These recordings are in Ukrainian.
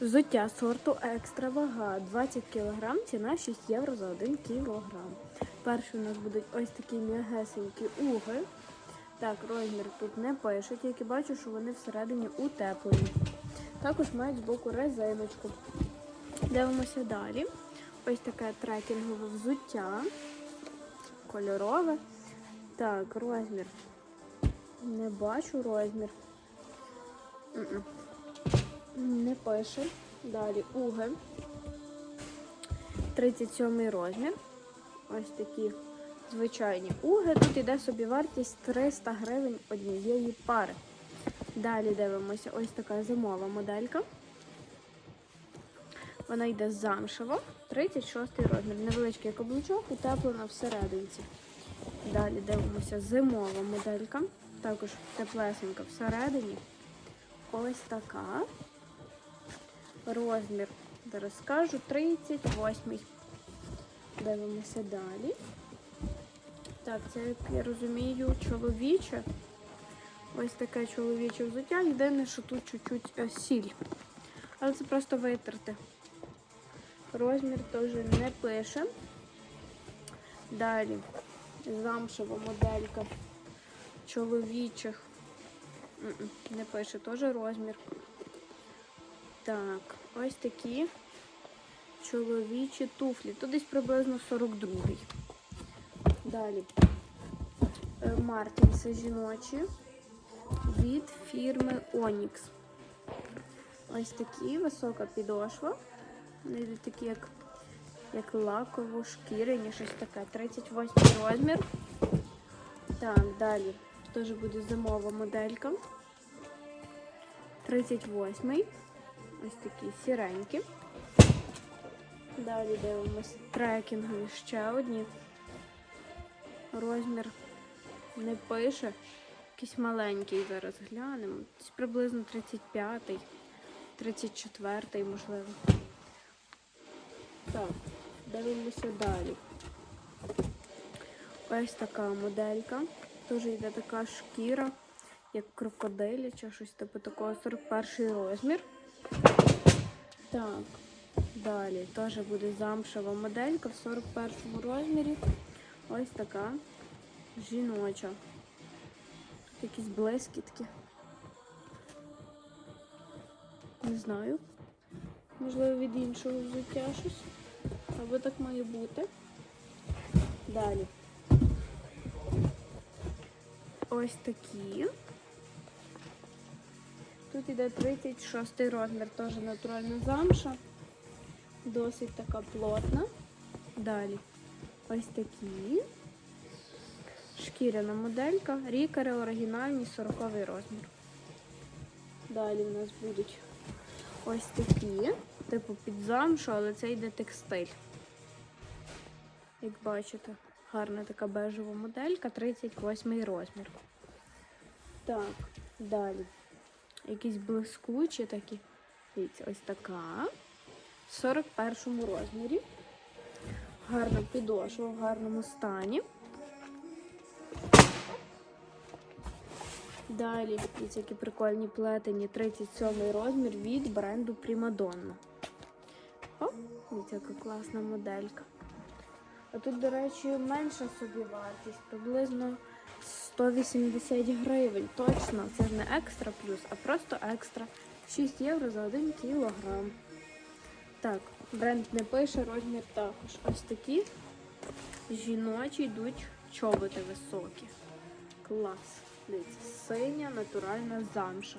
Взуття сорту екстра вага 20 кг, ціна 6 євро за 1 кг. Перші у нас будуть ось такі м'ягесенькі уги. Так, розмір тут не пише, тільки бачу, що вони всередині утеплені. Також мають збоку резиночку. Дивимося далі. Ось таке трекінгове взуття. Кольорове. Так, розмір. Не бачу розмір. Пише. Далі уги. 37 розмір. Ось такі звичайні уги. Тут іде собі вартість 300 гривень однієї пари. Далі дивимося ось така зимова моделька. Вона йде замшево. 36 розмір. Невеличкий каблучок, утеплена всерединці. Далі дивимося зимова моделька. Також теплесенька всередині. Ось така. Розмір, зараз скажу, 38. Дивимося далі. Так, це, як я розумію, чоловіче. Ось таке чоловіче взуття. Єдине, що тут чуть-чуть е, сіль. Але це просто витерти. Розмір теж не пише. Далі замшева моделька чоловічих. Не пише теж розмір. Так, ось такі чоловічі туфлі. Тут десь приблизно 42-й. Далі. Е, Мартінси жіночі від фірми Onyx. Ось такі висока підошва. Вони такі, як, як лаково шкіряні, щось таке. 38 розмір. Так, далі. Теж буде зимова моделька. 38 Ось такі сіренькі. Далі дивимося трекінгові ще одні. Розмір не пише. Якийсь маленький зараз глянемо. Десь приблизно 35-й, 34-й, можливо. Так, дивимося далі. Ось така моделька. Теж йде така шкіра, як крокодиляча, щось типу такого 41 розмір. Так, далі теж буде замшева моделька в 41 розмірі. Ось така жіноча. Тут якісь блискітки. Не знаю. Можливо, від іншого взуття щось. Або так має бути. Далі. Ось такі. Тут іде 36 розмір, теж натуральна замша. Досить така плотна. Далі ось такі. Шкіряна моделька. Рікари оригінальні 40 розмір. Далі в нас будуть ось такі, типу під замшу, але це йде текстиль. Як бачите, гарна така бежева моделька, 38 розмір. Так, далі якісь блискучі такі. Дивіться, ось така. В 41 розмірі. Гарна підошва в гарному стані. Далі, дивіться, які прикольні плетені 37 розмір від бренду Primadonna. О, дивіться, яка класна моделька. А тут, до речі, менша собі вартість, приблизно 180 гривень. Точно, це не екстра плюс, а просто екстра. 6 євро за 1 кілограм. Так, бренд не пише, розмір також. Ось такі жіночі йдуть чоботи високі. Клас. Дивіться, синя натуральна замша.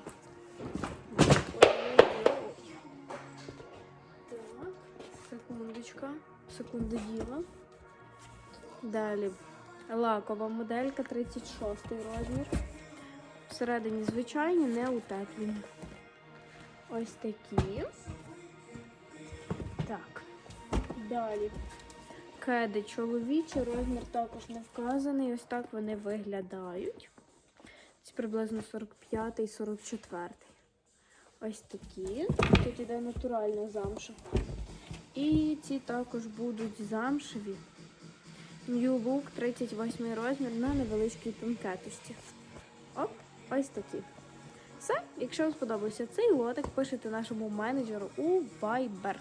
Так, секундочка, секунду діла. Далі лакова моделька 36 розмір. Всередині звичайні, не утеплені. Ось такі. Так. Далі. Кеди чоловічі, розмір також не вказаний. Ось так вони виглядають. Це приблизно 45-44. Ось такі. Тут іде натуральна замша. І ці також будуть замшеві. New Look 38 розмір на невеличкій тонкетості. Оп, ось такі. Все, якщо вам сподобався цей лотик, пишете нашому менеджеру у Viber.